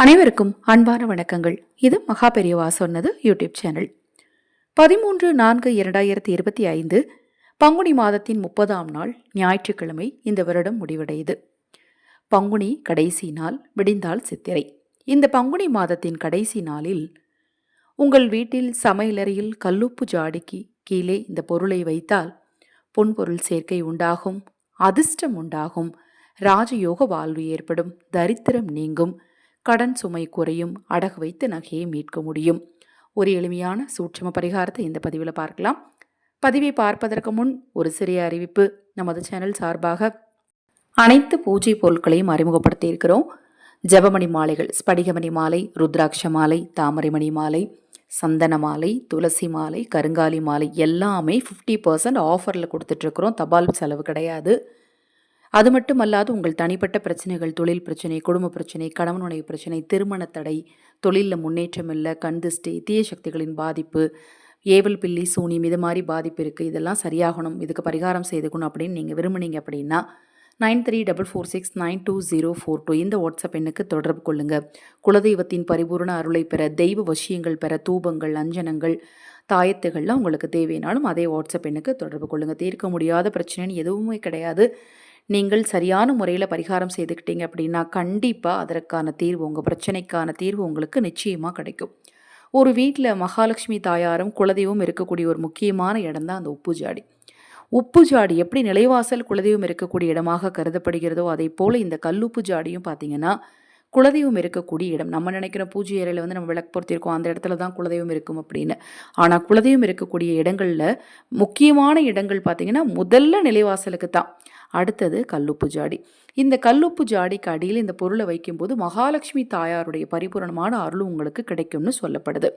அனைவருக்கும் அன்பான வணக்கங்கள். இது மகா பெரியவா சொன்னது யூடியூப் சேனல். பதிமூன்று நான்கு இரண்டாயிரத்தி இருபத்தி ஐந்து பங்குனி மாதத்தின் முப்பதாம் நாள் ஞாயிற்றுக்கிழமை இந்த வருடம் முடிவடையுது. பங்குனி கடைசி நாள் விடிந்தால் சித்திரை. இந்த பங்குனி மாதத்தின் கடைசி நாளில் உங்கள் வீட்டில் சமையலறையில் கல்லுப்பு ஜாடிக்கு கீழே இந்த பொருளை வைத்தால் பொன்பொருள் சேர்க்கை உண்டாகும் அதிர்ஷ்டம் உண்டாகும் ராஜயோக வாழ்வு ஏற்படும் தரித்திரம் நீங்கும் கடன் சுமை குறையும் அடகு வைத்து நகையை மீட்க முடியும். ஒரு எளிமையான சூட்சம பரிகாரத்தை இந்த பதிவில் பார்க்கலாம். பதிவை பார்ப்பதற்கு முன் ஒரு சிறிய அறிவிப்பு. நமது சேனல் சார்பாக அனைத்து பூஜை பொருட்களையும் அறிமுகப்படுத்தி இருக்கிறோம். ஜபமணி மாலைகள் ஸ்படிகமணி மாலை ருத்ராட்ச மாலை தாமரைமணி மாலை சந்தன மாலை துளசி மாலை கருங்காலி மாலை எல்லாமே ஃபிஃப்டி பர்சன்ட் ஆஃபரில் கொடுத்துட்ருக்குறோம் தபால் செலவு கிடையாது. அது மட்டுமல்லாது உங்கள் தனிப்பட்ட பிரச்சனைகள் தொழில் பிரச்சனை குடும்ப பிரச்சனை கணவனுடைய பிரச்சனை திருமண தடை தொழிலில் முன்னேற்றம் இல்லை கண் திஷ்டி தீய சக்திகளின் பாதிப்பு ஏவல் பில்லி சூனியம் இது மாதிரி பாதிப்பு இருக்குது இதெல்லாம் சரியாகணும். இதுக்கு பரிகாரம் செய்துக்கணும் அப்படின்னு நீங்கள் விரும்புனீங்க அப்படின்னா nine three double four six nine two zero four two இந்த வாட்ஸ்அப் எண்ணுக்கு தொடர்பு கொள்ளுங்கள் குலதெய்வத்தின் பரிபூர்ண அருளை பெற தெய்வ வசியங்கள் பெற தூபங்கள் அஞ்சனங்கள் தாயத்துகள்லாம் உங்களுக்கு தேவையானாலும் அதே வாட்ஸ்அப் எண்ணுக்கு தொடர்பு கொள்ளுங்கள் தீர்க்க முடியாத பிரச்சனைன்னு எதுவுமே கிடையாது. நீங்கள் சரியான முறையில் பரிகாரம் செய்துக்கிட்டீங்க அப்படின்னா கண்டிப்பாக அதற்கான தீர்வு உங்கள் பிரச்சனைக்கான தீர்வு உங்களுக்கு நிச்சயமாக கிடைக்கும். ஒரு வீட்டில் மகாலட்சுமி தாயாரும் குலதெய்வம் இருக்கக்கூடிய ஒரு முக்கியமான இடம் தான் அந்த உப்பு ஜாடி. உப்பு ஜாடி எப்படி நிலைவாசல் குலதெய்வம் இருக்கக்கூடிய இடமாக கருதப்படுகிறதோ அதே போல் இந்த கல்லுப்பு ஜாடியும் பார்த்தீங்கன்னா குலதெய்வம் இருக்கக்கூடிய இடம். நம்ம நினைக்கிற பூஜை அறையில் வந்து நம்ம விளக்கு பொருத்திருக்கோம் அந்த இடத்துல தான் குலதெய்வம் இருக்கும் அப்படின்னு. ஆனால் குலதெய்வம் இருக்கக்கூடிய இடங்களில் முக்கியமான இடங்கள் பார்த்திங்கன்னா முதல்ல நிலைவாசலுக்கு தான். அடுத்தது கல்லுப்பு ஜாடி. இந்த கல்லுப்பு ஜாடிக்கு அடியில் இந்த பொருளை வைக்கும்போது மகாலட்சுமி தாயாருடைய பரிபூரணமான அருள் உங்களுக்கு கிடைக்கும்னு சொல்லப்படுது.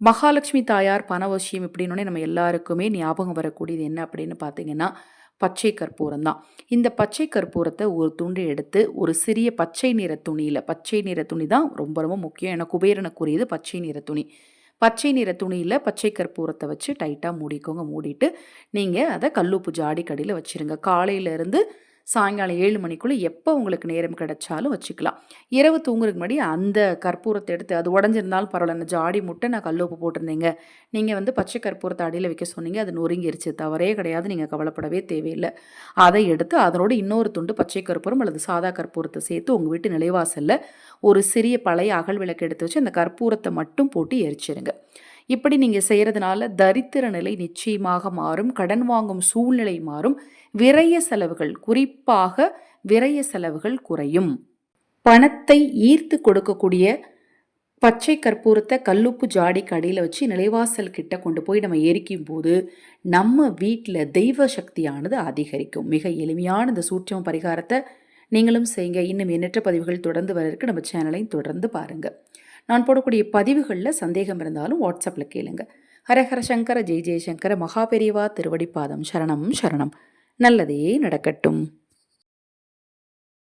மகாலட்சுமி தாயார் பணவசியம் இப்படின்னே நம்ம எல்லாருக்குமே ஞாபகம் வரக்கூடியது என்ன அப்படின்னு பார்த்தீங்கன்னா பச்சை கற்பூரம் தான். இந்த பச்சை கற்பூரத்தை ஒரு துண்டு எடுத்து ஒரு சிறிய பச்சை நிற துணியில் பச்சை நிற துணி தான் ரொம்ப ரொம்ப முக்கியம். ஏன்னா குபேரனுக்குரியது பச்சை நிற துணி. பச்சை நிற துணியில் பச்சை கற்பூரத்தை வச்சு டைட்டாக மூடிக்கோங்க. மூடிட்டு நீங்கள் அதை கல்லுப்பு ஜாடி கடியில் வச்சுருங்க காலையிலேருந்து சாயங்காலம் ஏழு மணிக்குள்ளே எப்போ உங்களுக்கு நேரம் கிடைச்சாலும் வச்சுக்கலாம். இரவு தூங்குறதுக்கு முன்னாடி அந்த கற்பூரத்தை எடுத்து அது உடஞ்சிருந்தாலும் பரவாயில்ல அந்த ஜாடி முட்டை நான் கல் உப்பு போட்டிருந்தேங்க. நீங்கள் வந்து பச்சை கற்பூரத்தை அடியில் வைக்க சொன்னீங்க அது நொறுங்கிருச்சு. தவறே கிடையாது நீங்கள் கவலைப்படவே தேவையில்லை. அதை எடுத்து அதனோட இன்னொரு துண்டு பச்சை கற்பூரம் அல்லது சாதா கற்பூரத்தை சேர்த்து உங்கள் வீட்டு நிலைவாசலில் ஒரு சிறிய பழைய அகல் விளக்கு எடுத்து வச்சு அந்த கற்பூரத்தை மட்டும் போட்டு எரிச்சிருங்க. இப்படி நீங்கள் செய்கிறதுனால தரித்திர நிலை நிச்சயமாக மாறும் கடன் வாங்கும் சூழ்நிலை மாறும் விரய செலவுகள் குறிப்பாக விரய செலவுகள் குறையும். பணத்தை ஈர்த்து கொடுக்கக்கூடிய பச்சை கற்பூரத்தை கல்லுப்பு ஜாடி கடையில் வச்சு நிலைவாசல் கிட்ட கொண்டு போய் நம்ம எரிக்கும் போது நம்ம வீட்டில் தெய்வ சக்தியானது அதிகரிக்கும். மிக எளிமையான இந்த சூட்சம பரிகாரத்தை நீங்களும் செய்யுங்க. இன்னும் எண்ணற்ற பதிவுகள் தொடர்ந்து வர நம்ம சேனலையும் தொடர்ந்து பாருங்கள் நான் போடக்கூடிய பதிவுகளில் சந்தேகம் இருந்தாலும் வாட்ஸ்அப்பில் கேளுங்க. ஹரஹர சங்கர ஜெய் ஜெயசங்கர மகாபெரிவா திருவடிப்பாதம் சரணம் சரணம். நல்லதே நடக்கட்டும்.